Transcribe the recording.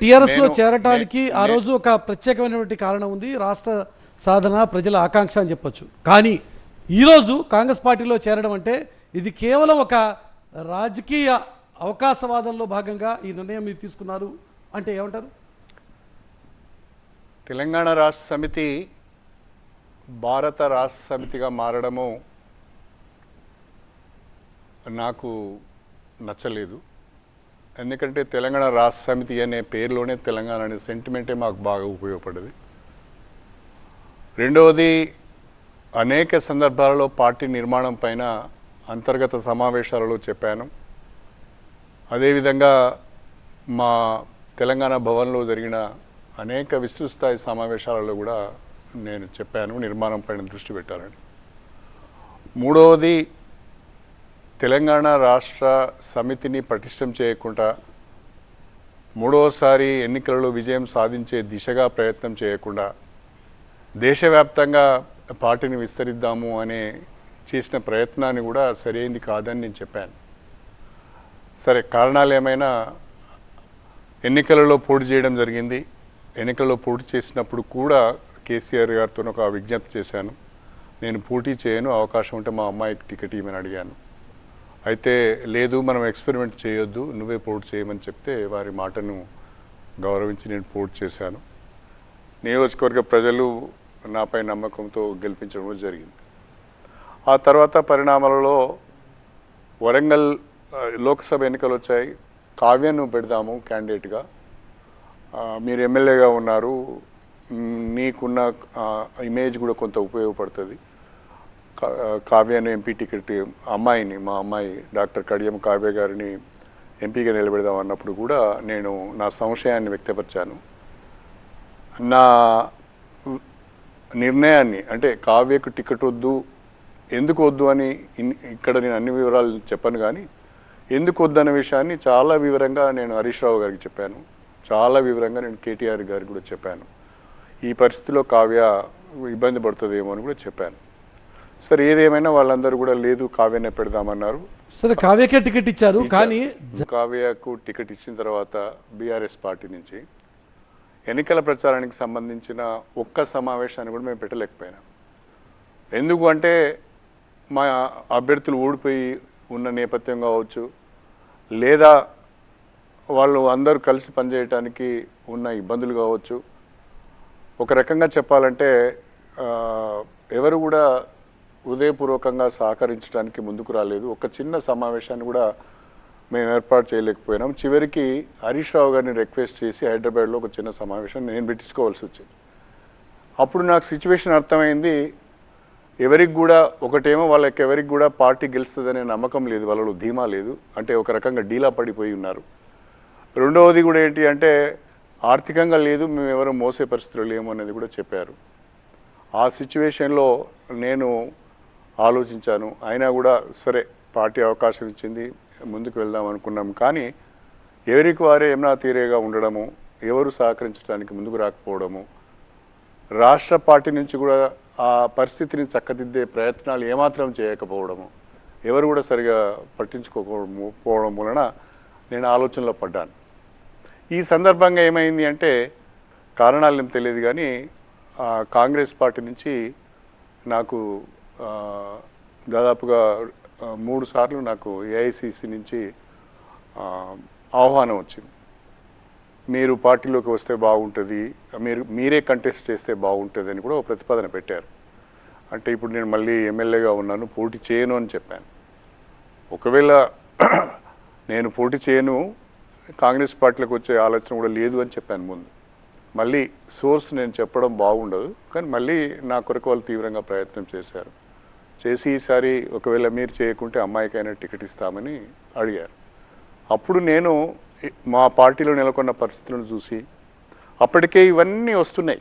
టిఆర్ఎస్లో చేరటానికి ఆ రోజు ఒక ప్రత్యేకమైనటువంటి కారణం ఉంది. రాష్ట్ర సాధన ప్రజల ఆకాంక్ష అని చెప్పొచ్చు. కానీ ఈరోజు కాంగ్రెస్ పార్టీలో చేరడం అంటే ఇది కేవలం ఒక రాజకీయ అవకాశవాదంలో భాగంగా ఈ నిర్ణయం మీరు తీసుకున్నారు అంటే ఏమంటారు? తెలంగాణ రాష్ట్ర సమితి భారత రాష్ట్ర సమితిగా మారడము నాకు నచ్చలేదు. ఎందుకంటే తెలంగాణ రాష్ట్ర సమితి అనే పేరులోనే తెలంగాణ అనే సెంటిమెంటే మాకు బాగా ఉపయోగపడేది రెండవది అనేక సందర్భాలలో పార్టీ నిర్మాణం పైన అంతర్గత సమావేశాలలో చెప్పాను. అదేవిధంగా మా తెలంగాణ భవన్లో జరిగిన అనేక విస్తృతస్థాయి సమావేశాలలో కూడా నేను చెప్పాను నిర్మాణం పైన దృష్టి పెట్టాలని. మూడవది తెలంగాణ రాష్ట్ర సమితిని పటిష్టం చేయకుండా మూడవసారి ఎన్నికలలో విజయం సాధించే దిశగా ప్రయత్నం చేయకుండా దేశవ్యాప్తంగా పార్టీని విస్తరిద్దాము అనే చేసిన ప్రయత్నాన్ని కూడా సరైంది కాదని నేను చెప్పాను. సరే కారణాలు ఏమైనా? ఎన్నికలలో పోటీ చేయడం జరిగింది. ఎన్నికల్లో పోటీ చేసినప్పుడు కూడా కేసీఆర్ గారితో ఒక విజ్ఞప్తి చేశాను. నేను పోటీ చేయను అవకాశం ఉంటే మా అమ్మాయికి టికెట్ ఇవ్వమని అడిగాను. అయితే లేదు మనం ఎక్స్పెరిమెంట్ చేయొద్దు నువ్వే పోర్ట్ చేయమని చెప్తే వారి మాటను గౌరవించి నేను పోర్ట్ చేశాను. నియోజకవర్గ ప్రజలు నాపై నమ్మకంతో గెలిపించడం జరిగింది. ఆ తర్వాత పరిణామాలలో వరంగల్ లోక్సభ ఎన్నికలు వచ్చాయి. కావ్యను పెడదాము క్యాండిడేట్గా. మీరు ఎమ్మెల్యేగా ఉన్నారు. నీకున్న ఇమేజ్ కూడా కొంత ఉపయోగపడుతుంది. కావ్యను ఎంపీ టికెట్ అమ్మాయిని మా అమ్మాయి డాక్టర్ కడియం కావ్య గారిని ఎంపీగా నిలబెడదాం అన్నప్పుడు కూడా నేను నా సంశయాన్ని వ్యక్తపరిచాను. నా నిర్ణయాన్ని అంటే కావ్యకు టికెట్ వద్దు ఎందుకు వద్దు అని ఇన్- ఇక్కడ నేను అన్ని వివరాలు చెప్పాను కానీ ఎందుకు వద్దన్న విషయాన్ని చాలా వివరంగా నేను హరీష్ రావు గారికి చెప్పాను. చాలా వివరంగా నేను కేటీఆర్ గారికి కూడా చెప్పాను. ఈ పరిస్థితిలో కావ్య ఇబ్బంది పడుతుందేమో అని కూడా చెప్పాను. సరే ఏదేమైనా వాళ్ళందరూ కూడా లేదు కావ్యనే పెడదామన్నారు. సరే కావ్యకే టికెట్ ఇచ్చారు కానీ కావ్యకు టికెట్ ఇచ్చిన తర్వాత బీఆర్ఎస్ పార్టీ నుంచి ఎన్నికల ప్రచారానికి సంబంధించిన ఒక్క సమావేశాన్ని కూడా మేము పెట్టలేకపోయినాం. ఎందుకు అంటే మా అభ్యర్థులు ఊడిపోయి ఉన్న నేపథ్యం కావచ్చు లేదా వాళ్ళు అందరూ కలిసి పనిచేయటానికి ఉన్న ఇబ్బందులు కావచ్చు. ఒక రకంగా చెప్పాలంటే ఎవరు కూడా హృదయపూర్వకంగా సహకరించడానికి ముందుకు రాలేదు. ఒక చిన్న సమావేశాన్ని కూడా మేము ఏర్పాటు చేయలేకపోయినాం. చివరికి హరీష్ రావు గారిని రిక్వెస్ట్ చేసి హైదరాబాద్లో ఒక చిన్న సమావేశాన్ని నేను పెట్టించుకోవాల్సి వచ్చింది. అప్పుడు నాకు సిచ్యువేషన్ అర్థమైంది ఎవరికి కూడా ఒకటేమో వాళ్ళకి ఎవరికి కూడా పార్టీ గెలుస్తుందనే నమ్మకం లేదు వాళ్ళలో ధీమా లేదు. అంటే ఒక రకంగా డీలా పడిపోయి ఉన్నారు. రెండవది కూడా ఏంటి అంటే ఆర్థికంగా లేదు మేము ఎవరు మోసే పరిస్థితులు లేము అనేది కూడా చెప్పారు. ఆ సిచ్యువేషన్లో నేను ఆలోచించాను. అయినా కూడా సరే పార్టీ అవకాశం ఇచ్చింది ముందుకు వెళ్దాం అనుకున్నాం. కానీ ఎవరికి వారే ఏమన్నా తీరేగా ఉండడము ఎవరు సహకరించడానికి ముందుకు రాకపోవడము రాష్ట్ర పార్టీ నుంచి కూడా ఆ పరిస్థితిని చక్కదిద్దే ప్రయత్నాలు ఏమాత్రం చేయకపోవడము ఎవరు కూడా సరిగా పట్టించుకోకపోవడము పోవడం వలన నేను ఆలోచనలో పడ్డాను. ఈ సందర్భంగా ఏమైంది అంటే కారణాలు ఏం తెలియదు కానీ కాంగ్రెస్ పార్టీ నుంచి నాకు దాదాపుగా మూడు సార్లు నాకు ఏఐసిసి నుంచి ఆహ్వానం వచ్చింది. మీరు పార్టీలోకి వస్తే బాగుంటుంది మీరు మీరే కంటెస్ట్ చేస్తే బాగుంటుంది అని కూడా ఒక ప్రతిపాదన పెట్టారు. అంటే ఇప్పుడు నేను మళ్ళీ ఎమ్మెల్యేగా ఉన్నాను పోటీ చేయను అని చెప్పాను. ఒకవేళ నేను పోటీ చేయను కాంగ్రెస్ పార్టీలకు వచ్చే ఆలోచన కూడా లేదు అని చెప్పాను ముందు. మళ్ళీ సోర్స్ నేను చెప్పడం బాగుండదు కానీ మళ్ళీ నా కొరకు వాళ్ళు తీవ్రంగా ప్రయత్నం చేశారు. చేసి ఈసారి ఒకవేళ మీరు చేయకుంటే అమ్మాయికైనా టికెట్ ఇస్తామని అడిగారు. అప్పుడు నేను మా పార్టీలో నెలకొన్న పరిస్థితులను చూసి అప్పటికే ఇవన్నీ వస్తున్నాయి.